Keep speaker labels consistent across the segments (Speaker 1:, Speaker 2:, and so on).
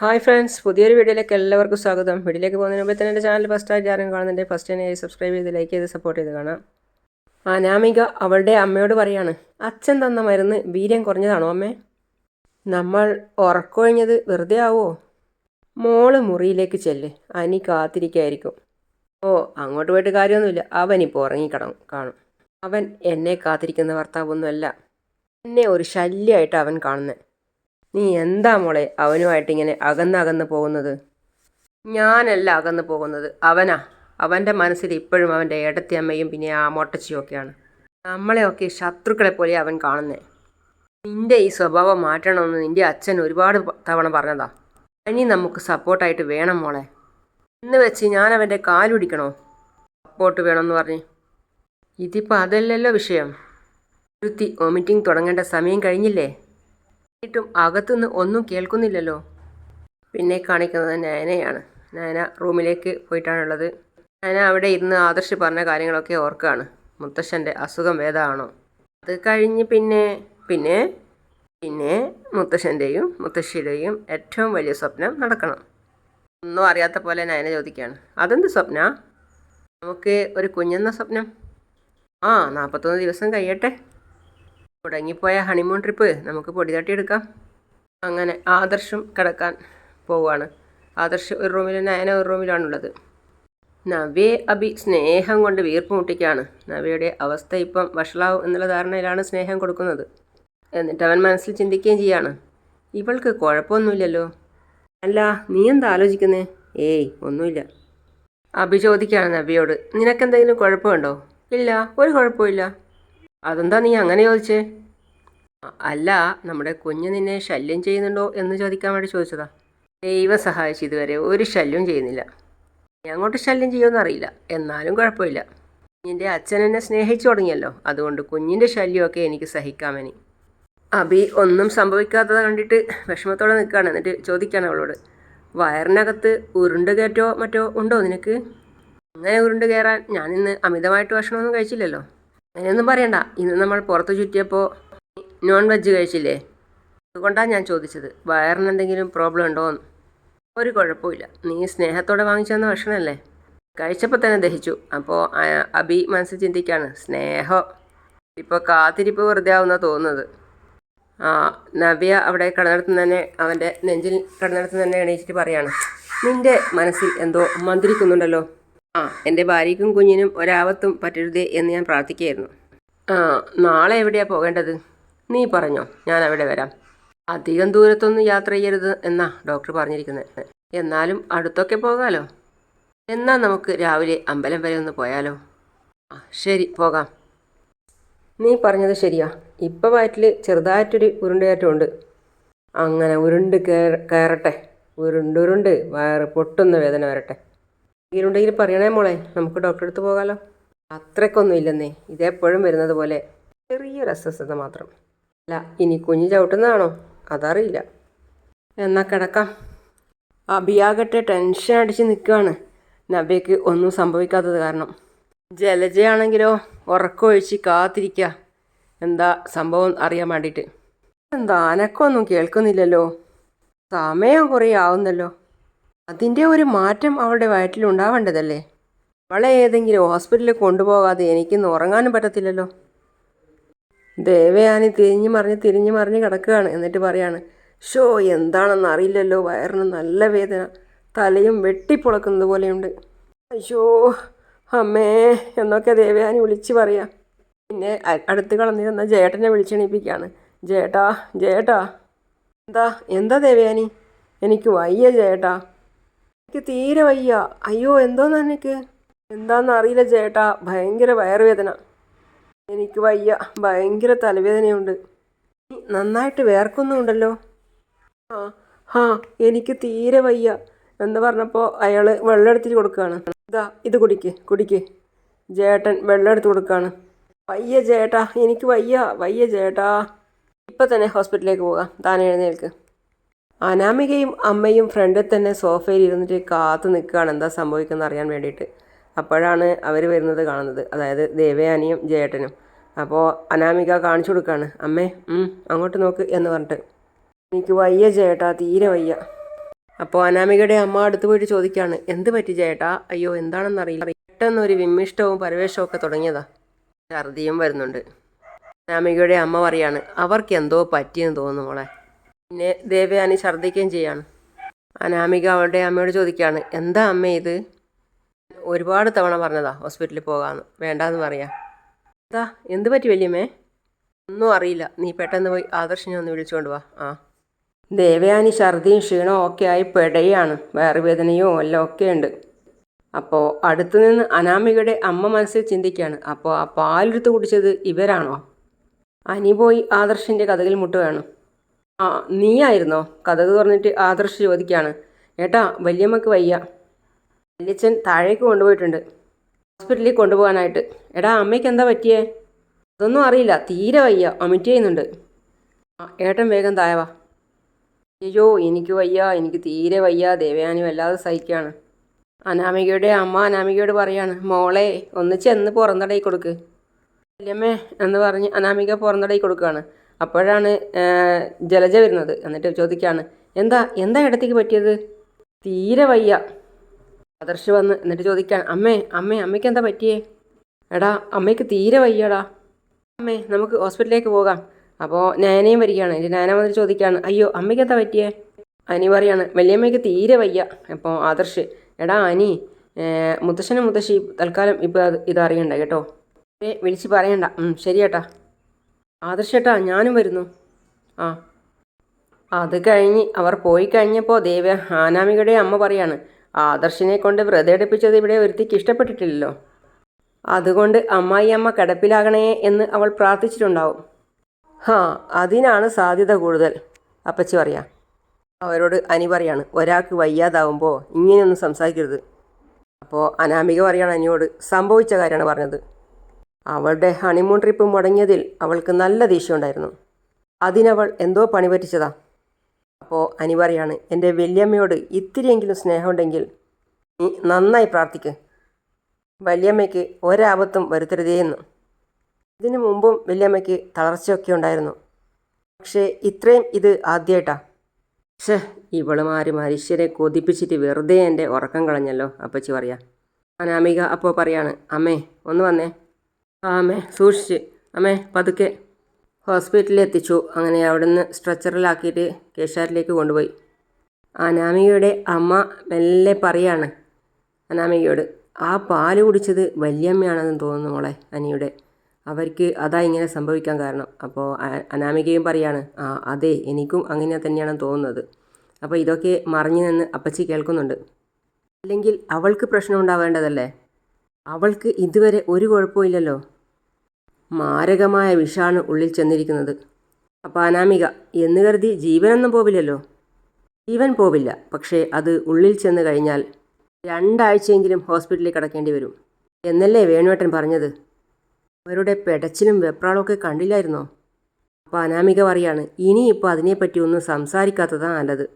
Speaker 1: Hi friends പുതിയൊരു വീഡിയോയിലേക്ക് എല്ലാവർക്കും സ്വാഗതം. വീഡിയോയിലേക്ക് പോകുന്നതിന് മുമ്പ് തന്നെ എന്റെ ചാനൽ ഫസ്റ്റ് ആയിട്ട് ആരും കാണുന്നുണ്ട് ഫസ്റ്റ് തന്നെ സബ്സ്ക്രൈബ് ചെയ്ത് ലൈക്ക് ചെയ്ത് സപ്പോർട്ട് ചെയ്ത് കാണാം. അനാമിക അവളുടെ അമ്മയോട് പറയാണ് അച്ഛൻ തന്ന മരുന്ന് വീര്യം കുറഞ്ഞതാണോ അമ്മേ? നമ്മൾ ഉറക്കൊഴിഞ്ഞത് വെറുതെ ആവോ? മോൾ മുറിയിലേക്ക് ചെല്ല് അനി കാത്തിരിക്കായിരിക്കും. ഓ അങ്ങോട്ട് പോയിട്ട് കാര്യമൊന്നുമില്ല അവനിപ്പോൾ ഉറങ്ങിക്കണം കാണും. അവൻ എന്നെ കാത്തിരിക്കുന്ന ഭർത്താവൊന്നുമല്ല എന്നെ ഒരു ശല്യമായിട്ട് അവൻ കാണുന്നത് നീ എന്താ മോളെ അവനുമായിട്ട് ഇങ്ങനെ അകന്നകന്ന് പോകുന്നത്? ഞാനല്ല അകന്നു പോകുന്നത്. അവനാ. അവന്റെ മനസ്സിൽ ഇപ്പോഴും അവന്റെ ഏടത്തിയമ്മയും പിന്നെ ആ മൊട്ടച്ചിയും ഒക്കെയാണ്. നമ്മളെയൊക്കെ ശത്രുക്കളെ പോലെ അവൻ കാണുന്നേ. നിന്റെ ഈ സ്വഭാവം മാറ്റണമെന്ന് നിന്റെ അച്ഛൻ ഒരുപാട് തവണ പറഞ്ഞതാ. ഇനി നമുക്ക് സപ്പോർട്ടായിട്ട് വേണം മോളെ. എന്ന് വെച്ച് ഞാൻ അവന്റെ കാലുടിക്കണോ സപ്പോർട്ട് വേണമെന്ന് പറഞ്ഞ്. ഇതിപ്പോൾ അതല്ലല്ലോ വിഷയം. ഒരുത്തി വോമിറ്റിംഗ് തുടങ്ങേണ്ട സമയം കഴിഞ്ഞില്ലേ? എന്നിട്ടും അകത്തുനിന്ന് ഒന്നും കേൾക്കുന്നില്ലല്ലോ. പിന്നെ കാണിക്കുന്നത് നയനയാണ്. നയന റൂമിലേക്ക് പോയിട്ടാണുള്ളത്. നയന അവിടെ ഇരുന്ന് ആദർശ് പറഞ്ഞ കാര്യങ്ങളൊക്കെ ഓർക്കുകയാണ്. മുത്തശ്ശന്റെ അസുഖം വേദമാണോ അത് കഴിഞ്ഞ് പിന്നെ പിന്നെ പിന്നെ മുത്തശ്ശന്റെയും മുത്തശ്ശിയുടെയും ഏറ്റവും വലിയ സ്വപ്നം നടക്കണം. ഒന്നും അറിയാത്ത പോലെ നയന ചോദിക്കുകയാണ്. അതെന്ത് സ്വപ്ന? നമുക്ക് ഒരു കുഞ്ഞെന്ന സ്വപ്നം. ആ നാൽപ്പത്തൊന്ന് ദിവസം കഴിയട്ടെ. മുടങ്ങിപ്പോയ ഹണിമൂൺ ട്രിപ്പ് നമുക്ക് പൊടി തട്ടിയെടുക്കാം. അങ്ങനെ ആദർശും കിടക്കാൻ പോവുകയാണ്. ആദർശ് ഒരു റൂമിൽ നയന ഒരു റൂമിലാണുള്ളത് നവ്യെ അഭി സ്നേഹം കൊണ്ട് വീർപ്പ് മുട്ടിക്കാണ് നവ്യയുടെ അവസ്ഥ ഇപ്പം വഷളാവും എന്നുള്ള ധാരണയിലാണ് സ്നേഹം കൊടുക്കുന്നത്. എന്നിട്ട് അവൻ മനസ്സിൽ ചിന്തിക്കുകയും ചെയ്യാണ്. ഇവൾക്ക് കുഴപ്പമൊന്നുമില്ലല്ലോ. അല്ല നീ എന്താ ആലോചിക്കുന്നേ? ഏയ് ഒന്നുമില്ല. അഭി ചോദിക്കുകയാണ് നവ്യയോട്. നിനക്കെന്തെങ്കിലും കുഴപ്പമുണ്ടോ? ഇല്ല ഒരു കുഴപ്പമില്ല അതെന്താ നീ അങ്ങനെ ചോദിച്ചേ? അല്ല നമ്മുടെ കുഞ്ഞ് നിന്നെ ശല്യം ചെയ്യുന്നുണ്ടോ എന്ന് ചോദിക്കാൻ വേണ്ടി ചോദിച്ചതാ. ദൈവം സഹായിച്ച് ഇതുവരെ ഒരു ശല്യവും ചെയ്യുന്നില്ല. നീ അങ്ങോട്ട് ശല്യം ചെയ്യുമെന്ന് അറിയില്ല. എന്നാലും കുഴപ്പമില്ല. നിന്റെ അച്ഛൻ എന്നെ സ്നേഹിച്ചു തുടങ്ങിയല്ലോ. അതുകൊണ്ട് കുഞ്ഞിന്റെ ശല്യമൊക്കെ എനിക്ക് സഹിക്കാമെനി അബി ഒന്നും സംഭവിക്കാത്തത് കണ്ടിട്ട് വിഷമത്തോടെ നിൽക്കുകയാണ്. എന്നിട്ട് ചോദിക്കുകയാണ് അവളോട്. വയറിനകത്ത് ഉരുണ്ട് കയറ്റോ മറ്റോ ഉണ്ടോ നിനക്ക്? അങ്ങനെ ഉരുണ്ട് കയറാൻ ഞാനിന്ന് അമിതമായിട്ട് ഭക്ഷണമൊന്നും കഴിച്ചില്ലല്ലോ. അങ്ങനെയൊന്നും പറയണ്ട. ഇന്ന് നമ്മൾ പുറത്ത് ചുറ്റിയപ്പോൾ നോൺ വെജ് കഴിച്ചില്ലേ? അതുകൊണ്ടാണ് ഞാൻ ചോദിച്ചത്. വയറിന് എന്തെങ്കിലും പ്രോബ്ലം ഉണ്ടോ എന്ന് ഒരു കുഴപ്പമില്ല നീ സ്നേഹത്തോടെ വാങ്ങിച്ചു തന്ന ഭക്ഷണമല്ലേ കഴിച്ചപ്പോൾ തന്നെ ദഹിച്ചു. അപ്പോൾ അബി മനസ്സിൽ ചിന്തിക്കുകയാണ് സ്നേഹം. ഇപ്പോൾ കാത്തിരിപ്പ് വെറുതെ ആവുന്ന തോന്നുന്നത്. ആ നവ്യ അവിടെ കിടന്നിടത്ത് തന്നെ അവന്റെ നെഞ്ചിൽ കിടന്നിടത്ത് തന്നെ എണീച്ചിട്ട് പറയാണ്. നിന്റെ മനസ്സിൽ എന്തോ മന്ത്രിക്കുന്നുണ്ടല്ലോ. ആ. എന്റെ ഭാര്യയ്ക്കും കുഞ്ഞിനും ഒരാപത്തും പറ്റരുതേ എന്ന് ഞാൻ പ്രാർത്ഥിക്കുകയായിരുന്നു. ആ നാളെ എവിടെയാണ് പോകേണ്ടത്? നീ പറഞ്ഞോ ഞാൻ അവിടെ വരാം. അധികം ദൂരത്തൊന്നും യാത്ര ചെയ്യരുത് എന്നാ ഡോക്ടർ പറഞ്ഞിരിക്കുന്നത്. എന്നാലും അടുത്തൊക്കെ പോകാലോ. എന്നാൽ നമുക്ക് രാവിലെ അമ്പലം വരെ ഒന്ന് പോയാലോ? ശരി പോകാം. നീ പറഞ്ഞത് ശരിയാ. ഇപ്പം വയറ്റിൽ ചെറുതായിട്ടൊരു ഉരുണ്ടേറ്റമുണ്ട് അങ്ങനെ ഉരുണ്ട് കയറ കയറട്ടെ. ഉരുണ്ടുരുണ്ട് വയറ് പൊട്ടുന്ന വേദന വരട്ടെ. ഉണ്ടെങ്കിൽ പറയണേ മോളെ നമുക്ക് ഡോക്ടറെ അടുത്ത് പോകാലോ. അത്രയ്ക്കൊന്നും ഇല്ലെന്നേ ഇതെപ്പോഴും വരുന്നത് പോലെ ചെറിയൊരു അസ്വസ്ഥത മാത്രം. അല്ല ഇനി കുഞ്ഞ് ചവിട്ടുന്നതാണോ? അതറിയില്ല. എന്നാ കിടക്കാം. അഭിയാകട്ടെ ടെൻഷൻ അടിച്ച് നിൽക്കുകയാണ് നബിയക്ക് ഒന്നും സംഭവിക്കാത്തത് കാരണം. ജലജയാണെങ്കിലോ ഉറക്കമൊഴിച്ച് കാത്തിരിക്കുക എന്താ സംഭവം അറിയാൻ വേണ്ടിയിട്ട്. എന്താ അനക്കൊന്നും കേൾക്കുന്നില്ലല്ലോ. സമയം കുറേ ആവുന്നല്ലോ. അതിന്റെ ഒരു മാറ്റം അവളുടെ വയറ്റിൽ ഉണ്ടാവേണ്ടതല്ലേ? അവളെ ഏതെങ്കിലും ഹോസ്പിറ്റലിൽ കൊണ്ടുപോകാതെ എനിക്കിന്ന് ഉറങ്ങാനും പറ്റത്തില്ലല്ലോ. ദേവയാനി തിരിഞ്ഞു മറിഞ്ഞ് തിരിഞ്ഞു മറിഞ്ഞ് കിടക്കുകയാണ്. എന്നിട്ട് പറയാണ് ഷോ എന്താണെന്ന് അറിയില്ലല്ലോ. വയറിന് നല്ല വേദന. തലയും വെട്ടിപ്പൊളക്കുന്നത് പോലെയുണ്ട്. അയ്യോ അമ്മേ എന്നൊക്കെ ദേവയാനി വിളിച്ച് പറയാം. പിന്നെ അടുത്ത് കളഞ്ഞിരുന്ന ജേട്ടനെ വിളിച്ചെണീപ്പിക്കുകയാണ് ജേട്ടാ ജേട്ടാ. എന്താ എന്താ ദേവയാനി? എനിക്ക് വയ്യ ചേട്ടാ എനിക്ക് തീരെ വയ്യ. അയ്യോ എന്തോന്ന് എനിക്ക് എന്താണെന്ന് അറിയില്ല ചേട്ടാ. ഭയങ്കര വയറുവേദന. എനിക്ക് വയ്യ. ഭയങ്കര തലവേദനയുണ്ട്. നന്നായിട്ട് വേർക്കുന്നുണ്ടല്ലോ. ആ ഹാ എനിക്ക് തീരെ വയ്യ. എന്ന് പറഞ്ഞപ്പോൾ അയാൾ വെള്ളം എടുത്തിട്ട് കൊടുക്കുകയാണ് ഇതാ ഇത് കുടിക്ക് കുടിക്ക്. ചേട്ടൻ വെള്ളം എടുത്ത് കൊടുക്കുകയാണ് വയ്യ ചേട്ടാ എനിക്ക് വയ്യ വയ്യ ചേട്ടാ. ഇപ്പം തന്നെ ഹോസ്പിറ്റലിലേക്ക് പോകാം. താൻ എഴുന്നേൽക്ക്. അനാമികയും അമ്മയും ഫ്രണ്ടിൽ തന്നെ സോഫയിൽ ഇരുന്നിട്ട് കാത്തു നിൽക്കുകയാണ് എന്താ സംഭവിക്കുന്നത് അറിയാൻ വേണ്ടിയിട്ട്. അപ്പോഴാണ് അവർ വരുന്നത് കാണുന്നത്. അതായത് ദേവയാനിയും ജയേട്ടനും. അപ്പോൾ അനാമിക കാണിച്ചു കൊടുക്കുകയാണ്. അമ്മേ അങ്ങോട്ട് നോക്ക് എന്ന് പറഞ്ഞിട്ട്. എനിക്ക് വയ്യ ചേട്ടാ തീരെ വയ്യ. അപ്പോൾ അനാമികയുടെ അമ്മ അടുത്ത് പോയിട്ട് ചോദിക്കുകയാണ്. എന്ത് പറ്റി ചേട്ടാ അയ്യോ എന്താണെന്നറിയില്ല പെട്ടെന്ന് ഒരു വിമ്മിഷ്ടവും പരവേഷവും ഒക്കെ തുടങ്ങിയതാ. ഛർദിയും വരുന്നുണ്ട്. അനാമികയുടെ അമ്മ പറയാണ് അവർക്ക് എന്തോ പറ്റിയെന്ന് തോന്നുന്നു മോളെ. പിന്നെ ദേവയാനി ഛർദ്ദിക്കുകയും ചെയ്യാണ്. അനാമിക അവളുടെ അമ്മയോട് ചോദിക്കുകയാണ് എന്താ അമ്മ ഇത്? ഒരുപാട് തവണ പറഞ്ഞതാ ഹോസ്പിറ്റലിൽ പോകാമെന്ന് വേണ്ടാന്ന് പറയാം. എന്താ? എന്ത് പറ്റി വല്യമ്മേ? ഒന്നും അറിയില്ല. നീ പെട്ടെന്ന് പോയി ആദർശിനെ ഒന്ന് വിളിച്ചുകൊണ്ട് വാ. ആ. ദേവയാനി ഛർദിയും ക്ഷീണവും ഒക്കെ ആയി പെടയാണ്. വയറുവേദനയും എല്ലാം ഒക്കെ ഉണ്ട്. അപ്പോൾ അടുത്തുനിന്ന് അനാമികയുടെ അമ്മ മനസ്സിൽ ചിന്തിക്കുകയാണ് അപ്പോൾ ആ പാലെടുത്ത് കുടിച്ചത് ഇവരാണോ? അനി പോയി ആദർശിന്റെ കഥകിൽ മുട്ടുകയാണ് ആ നീയായിരുന്നോ? കഥക് തുറന്നിട്ട് ആദർശ് ചോദിക്കുകയാണ് ഏട്ടാ വല്യമ്മക്ക് വയ്യ. വല്യച്ഛൻ താഴേക്ക് കൊണ്ടുപോയിട്ടുണ്ട്. ഹോസ്പിറ്റലിൽ കൊണ്ടുപോകാനായിട്ട്. എടാ അമ്മയ്ക്ക് എന്താ പറ്റിയേ? അതൊന്നും അറിയില്ല. തീരെ വയ്യ. അമിറ്റ് ചെയ്യുന്നുണ്ട്. ആ ഏട്ടൻ വേഗം തായവാ അയ്യോ എനിക്ക് വയ്യ. എനിക്ക് തീരെ വയ്യ. ദേവയാനി വല്ലാതെ സഹിക്കുകയാണ് അനാമികയുടെ അമ്മ അനാമികയോട് പറയാണ് മോളെ ഒന്ന് ചെന്ന് പുറന്തടയി കൊടുക്ക്. വല്യമ്മേ എന്ന് പറഞ്ഞ് അനാമിക പുറന്തടയി കൊടുക്കുകയാണ്. അപ്പോഴാണ് ജലജ വരുന്നത്. എന്നിട്ട് ചോദിക്കുകയാണ് എന്താ എന്താ ഇടത്തേക്ക് പറ്റിയത്? തീരെ വയ്യ. ആദർശ് വന്ന് എന്നിട്ട് ചോദിക്കുകയാണ് അമ്മേ അമ്മേ അമ്മയ്ക്ക് എന്താ പറ്റിയേ? എടാ അമ്മയ്ക്ക് തീരെ വയ്യടാ. അമ്മേ നമുക്ക് ഹോസ്പിറ്റലിലേക്ക് പോകാം. അപ്പോൾ നയനയും വരികയാണ്. എന്റെ നയന വന്നിട്ട് ചോദിക്കുകയാണ് അയ്യോ അമ്മയ്ക്ക് എന്താ പറ്റിയേ? അനി പറയാണ് വലിയമ്മയ്ക്ക് തീരെ വയ്യ. അപ്പോൾ ആദർശ് എടാ അനി മുത്തശ്ശനും മുത്തശ്ശി തൽക്കാലം ഇപ്പോൾ ഇത് അറിയണ്ട കേട്ടോ. വിളിച്ച് പറയണ്ട. ശരി ഏട്ടാ ആദർശേട്ടാ ഞാനും വരുന്നു. ആ. അത് കഴിഞ്ഞ് അവർ പോയി കഴിഞ്ഞപ്പോൾ ദേവ ആനാമികയുടെ അമ്മ പറയാണ് ആദർശിനെ കൊണ്ട് വ്രതം എടുപ്പിച്ചത് ഇവിടെ ഒരുത്തിക്ക് ഇഷ്ടപ്പെട്ടിട്ടില്ലല്ലോ. അതുകൊണ്ട് അമ്മായി അമ്മ കിടപ്പിലാകണേ എന്ന് അവൾ പ്രാർത്ഥിച്ചിട്ടുണ്ടാവും. ഹാ അതിനാണ് സാധ്യത കൂടുതൽ അപ്പച്ചി പറയാം. അവരോട് അനി പറയാണ് ഒരാൾക്ക് വയ്യാതാവുമ്പോൾ ഇങ്ങനെയൊന്നും സംസാരിക്കരുത്. അപ്പോൾ അനാമിക പറയാണ് അനിയോട് സംഭവിച്ച കാര്യമാണ് പറഞ്ഞത്. അവളുടെ ഹണിമൂൺ ട്രിപ്പ് മുടങ്ങിയതിൽ അവൾക്ക് നല്ല ദേഷ്യമുണ്ടായിരുന്നു. അതിനവൾ എന്തോ പണി പറ്റിച്ചതാ. അപ്പോൾ അനി എന്റെ വല്യമ്മയോട് ഇത്തിരിയെങ്കിലും സ്നേഹമുണ്ടെങ്കിൽ നീ നന്നായി പ്രാർത്ഥിക്ക്. വല്യമ്മയ്ക്ക് ഒരാപത്തും വരുത്തരുതേന്ന് ഇതിനു മുമ്പും വല്യമ്മയ്ക്ക് തളർച്ചയൊക്കെ ഉണ്ടായിരുന്നു. പക്ഷേ ഇത്രയും ഇത് ആദ്യമായിട്ടാ ഷേ മാറി മനുഷ്യരെ കൊതിപ്പിച്ചിട്ട് വെറുതെ എന്റെ ഉറക്കം കളഞ്ഞല്ലോ അപ്പച്ചി പറയാ. അനാമിക അപ്പോൾ പറയാണ് അമ്മേ ഒന്ന് വന്നേ. ആ അമ്മേ സൂക്ഷിച്ച്. അമ്മേ പതുക്കെ. ഹോസ്പിറ്റലിൽ എത്തിച്ചു അങ്ങനെ അവിടുന്ന് സ്ട്രെച്ചറിലാക്കിയിട്ട് കേശാരിലേക്ക് കൊണ്ടുപോയി. അനാമികയുടെ അമ്മ മെല്ലെ പറയാണ് അനാമികയോട് ആ പാൽ കുടിച്ചത് വല്യമ്മയാണെന്ന് തോന്നുന്നു മോളെ അനിയുടെ. അവർക്ക് അതാ ഇങ്ങനെ സംഭവിക്കാൻ കാരണം. അപ്പോൾ അനാമികയും പറയാണ് ആ അതെ എനിക്കും അങ്ങനെ തന്നെയാണ് തോന്നുന്നത്. അപ്പോൾ ഇതൊക്കെ മറിഞ്ഞു നിന്ന് അപ്പച്ചി കേൾക്കുന്നുണ്ട്. അല്ലെങ്കിൽ അവൾക്ക് പ്രശ്നം ഉണ്ടാവേണ്ടതല്ലേ? അവൾക്ക് ഇതുവരെ ഒരു കുഴപ്പമില്ലല്ലോ മാരകമായ വിഷാണ് ഉള്ളിൽ ചെന്നിരിക്കുന്നത്. അപ്പം അനാമിക എന്ന് കരുതി ജീവനൊന്നും പോവില്ലല്ലോ. ജീവൻ പോവില്ല പക്ഷേ അത് ഉള്ളിൽ ചെന്ന് കഴിഞ്ഞാൽ രണ്ടാഴ്ചയെങ്കിലും ഹോസ്പിറ്റലിൽ കിടക്കേണ്ടി വരും. എന്നല്ലേ വേണുവേട്ടൻ പറഞ്ഞത്? അവരുടെ പെടച്ചിലും വെപ്രാളമൊക്കെ കണ്ടില്ലായിരുന്നോ? അപ്പോൾ അനാമിക പറയാണ് ഇനിയിപ്പോൾ അതിനെപ്പറ്റി ഒന്നും സംസാരിക്കാത്തതാണ് നല്ലത്.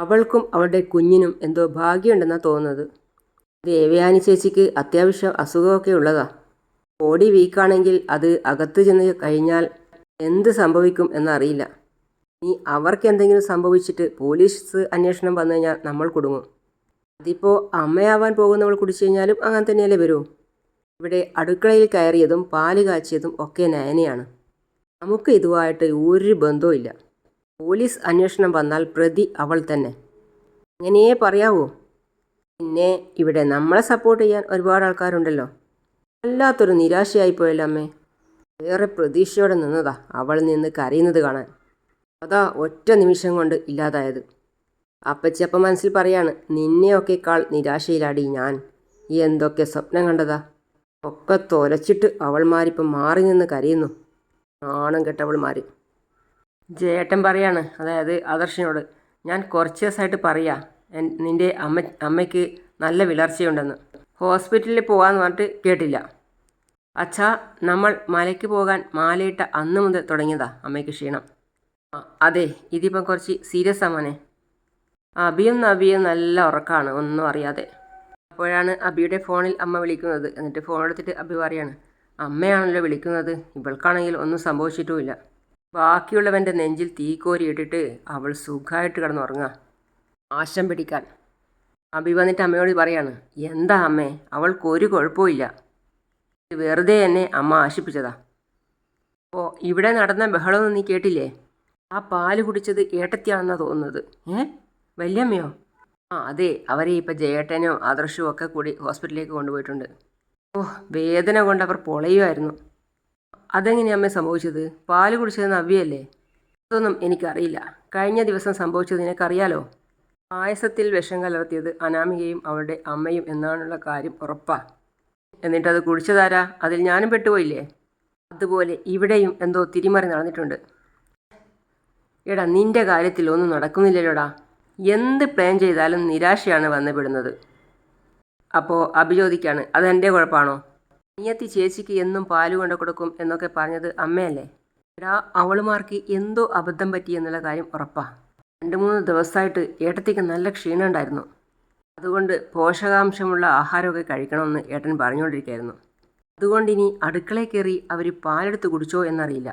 Speaker 1: അവൾക്കും അവളുടെ കുഞ്ഞിനും എന്തോ ഭാഗ്യമുണ്ടെന്നാണ് തോന്നുന്നത്. ദേവയാനി ചേച്ചിക്ക് അത്യാവശ്യം അസുഖമൊക്കെ ഉള്ളതാ. ബോഡി വീക്കാണെങ്കിൽ അത് അകത്ത് ചെന്ന് കഴിഞ്ഞാൽ എന്ത് സംഭവിക്കും എന്നറിയില്ല. നീ അവർക്ക് എന്തെങ്കിലും സംഭവിച്ചിട്ട് പോലീസ് അന്വേഷണം വന്നു കഴിഞ്ഞാൽ നമ്മൾ കുടുങ്ങും. അതിപ്പോൾ അമ്മയാവാൻ പോകുന്നവൾ കുടിച്ചു കഴിഞ്ഞാലും അങ്ങനെ തന്നെയല്ലേ വരൂ. ഇവിടെ അടുക്കളയിൽ കയറിയതും പാൽ കാച്ചിയതും ഒക്കെ നയനയാണ്. നമുക്ക് ഇതുമായിട്ട് ഒരു ബന്ധവും പോലീസ് അന്വേഷണം വന്നാൽ പ്രതി അവൾ തന്നെ. അങ്ങനെയേ പറയാവൂ. പിന്നെ ഇവിടെ നമ്മളെ സപ്പോർട്ട് ചെയ്യാൻ ഒരുപാട് ആൾക്കാരുണ്ടല്ലോ. വല്ലാത്തൊരു നിരാശയായിപ്പോയല്ലോ അമ്മേ. ഏറെ പ്രതീക്ഷയോടെ നിന്നതാ അവൾ നിന്ന് കരയുന്നത് കാണാൻ. അതാ ഒറ്റ നിമിഷം കൊണ്ട് ഇല്ലാതായത്. അപ്പച്ചി അപ്പം മനസ്സിൽ പറയാണ് നിന്നെയൊക്കെക്കാൾ നിരാശയിലാടി ഞാൻ. എന്തൊക്കെ സ്വപ്നം കണ്ടതാ? ഒക്കെ തൊലച്ചിട്ട് അവൾമാരിപ്പം മാറി നിന്ന് കരയുന്നു. നാണം കെട്ടവൾമാർ ജേട്ടൻ പറയാണ് അതായത് ആദർശനോട് ഞാൻ കുറച്ച് ദിവസമായിട്ട് പറയാ. നിന്റെ അമ്മ അമ്മയ്ക്ക് നല്ല വിളർച്ചയുണ്ടെന്ന്. ഹോസ്പിറ്റലിൽ പോകാമെന്ന് പറഞ്ഞിട്ട് കേട്ടില്ല. അച്ഛാ നമ്മൾ മലയ്ക്ക് പോകാൻ മാലയിട്ട അന്ന് മുതൽ തുടങ്ങിയതാ അമ്മയ്ക്ക് ക്ഷീണം. അതെ ഇതിപ്പം കുറച്ച് സീരിയസ് ആ മോനെ. അബിയും നബിയും നല്ല ഉറക്കമാണ് ഒന്നും അറിയാതെ. അപ്പോഴാണ് അബിയുടെ ഫോണിൽ അമ്മ വിളിക്കുന്നത്. എന്നിട്ട് ഫോൺ എടുത്തിട്ട് അബി പറയാണ് അമ്മയാണല്ലോ വിളിക്കുന്നത്. ഇവൾക്കാണെങ്കിൽ ഒന്നും സംഭവിച്ചിട്ടുമില്ല. ബാക്കിയുള്ളവന്റെ നെഞ്ചിൽ തീ കോരി ഇട്ടിട്ട് അവൾ സുഖമായിട്ട് കിടന്നുറങ്ങുക. ആശം പിടിക്കാൻ. അബി വന്നിട്ട് അമ്മയോട് പറയാണ് എന്താ അമ്മേ അവൾക്ക് ഒരു കുഴപ്പമില്ല വെറുതെ എന്നെ അമ്മ ആശിപ്പിച്ചതാ. ഓ ഇവിടെ നടന്ന ബഹളമൊന്നും നീ കേട്ടില്ലേ? ആ പാൽ കുടിച്ചത് ഏട്ടത്തിയാണെന്നാണ് തോന്നുന്നത്. ഏ? വല്യമ്മയോ? ആ അതെ അവരെ ഇപ്പം ജയേട്ടനോ ആദർശവും ഒക്കെ കൂടി ഹോസ്പിറ്റലിലേക്ക് കൊണ്ടുപോയിട്ടുണ്ട്. ഓ വേദന കൊണ്ട് അവർ പൊളയുമായിരുന്നു. അതെങ്ങനെയാണ് അമ്മ സംഭവിച്ചത്? പാൽ കുടിച്ചത് നവ്യല്ലേ അതൊന്നും എനിക്കറിയില്ല. കഴിഞ്ഞ ദിവസം സംഭവിച്ചത് നിനക്കറിയാലോ? പായസത്തിൽ വിഷം കലർത്തിയത് അനാമികയും അവളുടെ അമ്മയും എന്നാണുള്ള കാര്യം ഉറപ്പാ. എന്നിട്ടത് കുടിച്ചതാരാ? അതിൽ ഞാനും പെട്ടുപോയില്ലേ? അതുപോലെ ഇവിടെയും എന്തോ തിരിമറി നടന്നിട്ടുണ്ട്. എടാ നിന്റെ കാര്യത്തിൽ ഒന്നും നടക്കുന്നില്ലല്ലോടാ. എന്ത് പ്ലാൻ ചെയ്താലും നിരാശയാണ് വന്നുപെടുന്നത്. അപ്പോൾ അഭിചോദിക്കാണ് അതെന്റെ കുഴപ്പമാണോ നീയത്തി ചേച്ചിക്ക് എന്നും പാൽ കൊണ്ട് കൊടുക്കും എന്നൊക്കെ പറഞ്ഞത് അമ്മയല്ലേ? എടാ അവളുമാർക്ക് എന്തോ അബദ്ധം പറ്റി എന്നുള്ള കാര്യം ഉറപ്പാ. രണ്ട് മൂന്ന് ദിവസമായിട്ട് ഏട്ടത്തിക്ക് നല്ല ക്ഷീണം ഉണ്ടായിരുന്നു. അതുകൊണ്ട് പോഷകാംശമുള്ള ആഹാരമൊക്കെ കഴിക്കണമെന്ന് ഏട്ടൻ പറഞ്ഞുകൊണ്ടിരിക്കുകയായിരുന്നു. അതുകൊണ്ട് ഇനി അടുക്കളയിൽ കയറി അവർ പാലെടുത്ത് കുടിച്ചോ എന്നറിയില്ല.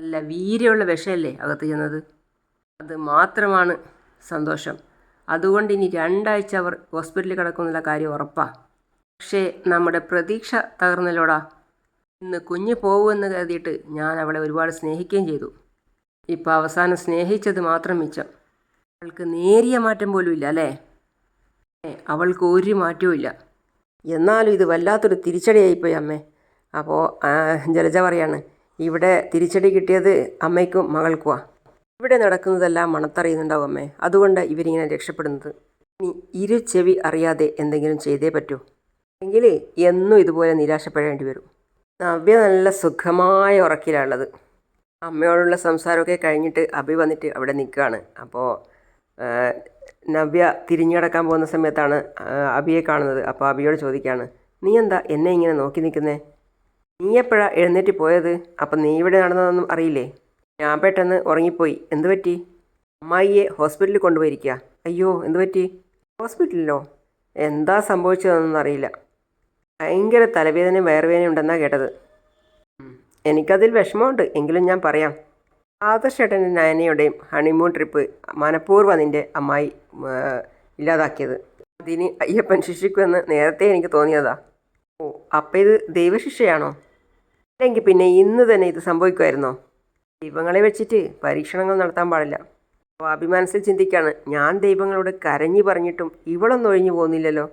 Speaker 1: നല്ല വീര്യമുള്ള വിഷമല്ലേ അകത്ത് ചെന്നത്. അത് മാത്രമാണ് സന്തോഷം. അതുകൊണ്ട് ഇനി രണ്ടാഴ്ച അവർ ഹോസ്പിറ്റലിൽ കിടക്കുന്നുള്ള കാര്യം ഉറപ്പാ. പക്ഷേ നമ്മുടെ പ്രതീക്ഷ തകർന്നല്ലോടാ. ഇന്ന് കുഞ്ഞ് പോകുമെന്ന് കരുതിയിട്ട് ഞാൻ അവളെ ഒരുപാട് സ്നേഹിക്കുകയും ചെയ്തു. ഇപ്പം അവസാനം സ്നേഹിച്ചത് മാത്രം മിച്ചം. അവൾക്ക് നേരിയ മാറ്റം പോലും ഇല്ല അല്ലേ? അവൾക്ക് ഒരു മാറ്റവും ഇല്ല എന്നാലും ഇത് വല്ലാത്തൊരു തിരിച്ചടിയായിപ്പോയി അമ്മേ. അപ്പോൾ ജലജ പറയാണ് ഇവിടെ തിരിച്ചടി കിട്ടിയത് അമ്മയ്ക്കും മകൾക്കുമാ ഇവിടെ നടക്കുന്നതെല്ലാം മണത്തറിയുന്നുണ്ടാവും അമ്മേ. അതുകൊണ്ട് ഇവരിങ്ങനെ രക്ഷപ്പെടുന്നത്. ഇനി ഇരു ചെവി അറിയാതെ എന്തെങ്കിലും ചെയ്തേ പറ്റൂ. എങ്കിൽ എന്നും ഇതുപോലെ നിരാശപ്പെടേണ്ടി വരും. നവ്യ നല്ല സുഖമായ ഉറക്കിലാണുള്ളത്. അമ്മയോടുള്ള സംസാരമൊക്കെ കഴിഞ്ഞിട്ട് അഭി വന്നിട്ട് അവിടെ നിൽക്കുകയാണ്. അപ്പോൾ നവ്യ തിരിഞ്ഞു തിരിഞ്ഞടക്കാൻ പോകുന്ന സമയത്താണ് അബിയെ കാണുന്നത്. അപ്പോൾ അഭിയോട് ചോദിക്കുകയാണ് നീ എന്താ എന്നെ ഇങ്ങനെ നോക്കി നിൽക്കുന്നേ? നീ എപ്പോഴാ എഴുന്നേറ്റ് പോയത്? അപ്പം നീ ഇവിടെ നടന്നതൊന്നും അറിയില്ലേ? ഞാൻ പെട്ടെന്ന് ഉറങ്ങിപ്പോയി. എന്ത് പറ്റി? അമ്മായിയെ ഹോസ്പിറ്റലിൽ കൊണ്ടുപോയിരിക്കുക അയ്യോ എന്ത് പറ്റി? ഹോസ്പിറ്റലിലോ? എന്താ സംഭവിച്ചതെന്നൊന്നും അറിയില്ല. ഭയങ്കര തലവേദനയും വയറുവേദനയും ഉണ്ടെന്നാണ് കേട്ടത്. എനിക്കതിൽ വിഷമമുണ്ട്. എങ്കിലും ഞാൻ പറയാം. ആദർശേട്ടന്റെ നയനയുടെയും ഹണിമൂൺ ട്രിപ്പ് മനഃപൂർവം നിന്റെ അമ്മായി ഇല്ലാതാക്കിയത്. അതിന് അയ്യപ്പൻ ശിക്ഷിക്കുമെന്ന് നേരത്തെ എനിക്ക് തോന്നിയതാ. ഓ അപ്പം ഇത് ദൈവശിക്ഷയാണോ? അല്ലെങ്കിൽ പിന്നെ ഇന്ന് തന്നെ ഇത് സംഭവിക്കുമായിരുന്നോ? ദൈവങ്ങളെ വെച്ചിട്ട് പരീക്ഷണങ്ങൾ നടത്താൻ പാടില്ല. അപ്പോൾ അഭിമാനത്തിൽ ചിന്തിക്കാണ് ഞാൻ ദൈവങ്ങളോട് കരഞ്ഞു പറഞ്ഞിട്ടും ഇവളൊന്നും ഒഴിഞ്ഞു പോകുന്നില്ലല്ലോ.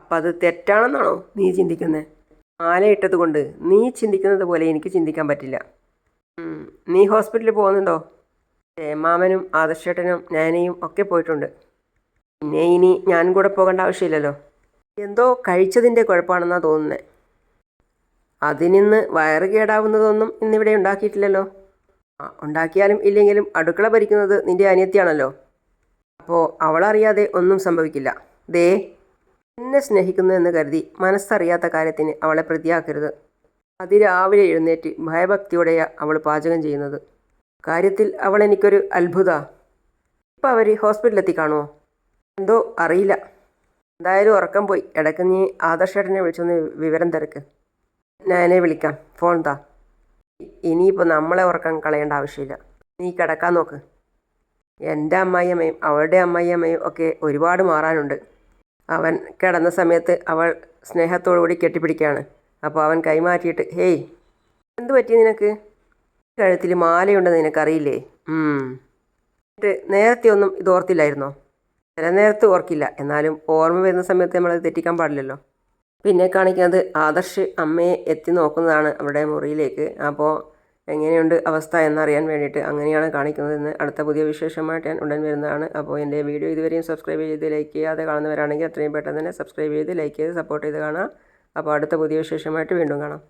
Speaker 1: അപ്പം അത് തെറ്റാണെന്നാണോ നീ ചിന്തിക്കുന്നത് മാലയിട്ടത് കൊണ്ട് നീ ചിന്തിക്കുന്നത് പോലെ എനിക്ക് ചിന്തിക്കാൻ പറ്റില്ല. നീ ഹോസ്പിറ്റലിൽ പോകുന്നുണ്ടോ? മാമനും ആദർശേട്ടനും നാനയും ഒക്കെ പോയിട്ടുണ്ട്. പിന്നെ ഇനി ഞാനും കൂടെ പോകേണ്ട ആവശ്യമില്ലല്ലോ. എന്തോ കഴിച്ചതിന്റെ കുഴപ്പമാണെന്നാണ് തോന്നുന്നത് അതിനിന്ന് വയറ് കേടാവുന്നതൊന്നും ഇന്നിവിടെ ഉണ്ടാക്കിയിട്ടില്ലല്ലോ. ഉണ്ടാക്കിയാലും ഇല്ലെങ്കിലും അടുക്കള ഭരിക്കുന്നത് നിന്റെ അനിയത്തിയാണല്ലോ. അപ്പോൾ അവളറിയാതെ ഒന്നും സംഭവിക്കില്ല. ദേ എന്നെ സ്നേഹിക്കുന്നു എന്ന് കരുതി മനസ്സറിയാത്ത കാര്യത്തിന് അവളെ പ്രതിയാക്കരുത്. അതിരാവിലെ എഴുന്നേറ്റ് ഭയഭക്തിയോടെയാ അവൾ പാചകം ചെയ്യുന്നത്. കാര്യത്തിൽ അവൾ എനിക്കൊരു അത്ഭുത. ഇപ്പം അവർ ഹോസ്പിറ്റലിലെത്തി കാണുമോ എന്തോ അറിയില്ല. എന്തായാലും ഉറക്കം പോയി. ഇടയ്ക്ക് നീ ആദർശേട്ടനെ വിളിച്ചൊന്ന് വിവരം തിരക്ക്. ഞാനെ വിളിക്കാം. ഫോൺ താ. ഇനിയിപ്പോൾ നമ്മളെ ഉറക്കം കളയേണ്ട ആവശ്യമില്ല. നീ കിടക്കാൻ നോക്ക്. എന്റെ അമ്മായിയമ്മയും അവളുടെ അമ്മായിയമ്മയും ഒക്കെ ഒരുപാട് മാറാനുണ്ട്. അവൻ കിടന്ന സമയത്ത് അവൾ സ്നേഹത്തോടു കൂടി കെട്ടിപ്പിടിക്കുകയാണ്. അപ്പോൾ അവൻ കൈമാറ്റിയിട്ട് ഹേയ് എന്തു പറ്റി നിനക്ക്? കഴുത്തിൽ മാലയുണ്ടെന്ന് നിനക്കറിയില്ലേ. എന്നിട്ട് നേരത്തെ ഒന്നും ഇത് ഓർത്തില്ലായിരുന്നോ? ചില നേരത്ത് ഓർക്കില്ല. എന്നാലും ഓർമ്മ വരുന്ന സമയത്ത് നമ്മളത് തെറ്റിക്കാൻ പാടില്ലല്ലോ. പിന്നെ കാണിക്കുന്നത് ആദർശ് അമ്മയെ എത്തി നോക്കുന്നതാണ് അവിടെ മുറിയിലേക്ക്. അപ്പോൾ എങ്ങനെയുണ്ട് അവസ്ഥ എന്നറിയാൻ വേണ്ടിയിട്ട് അങ്ങനെയാണ് കാണിക്കുന്നതെന്ന് അടുത്ത പുതിയ വിശേഷമായിട്ട് ഞാൻ ഉടൻ വരുന്നതാണ്. അപ്പോൾ എന്റെ വീഡിയോ ഇതുവരെയും സബ്സ്ക്രൈബ് ചെയ്ത് ലൈക്ക് ചെയ്യാതെ കാണുന്നവരാണെങ്കിൽ അത്രയും പെട്ടെന്ന് തന്നെ സബ്സ്ക്രൈബ് ചെയ്ത് ലൈക്ക് ചെയ്ത് സപ്പോർട്ട് ചെയ്ത് കാണാം അപ്പോൾ അടുത്ത പുതിയ വിശേഷമായിട്ട് വീണ്ടും കാണാം.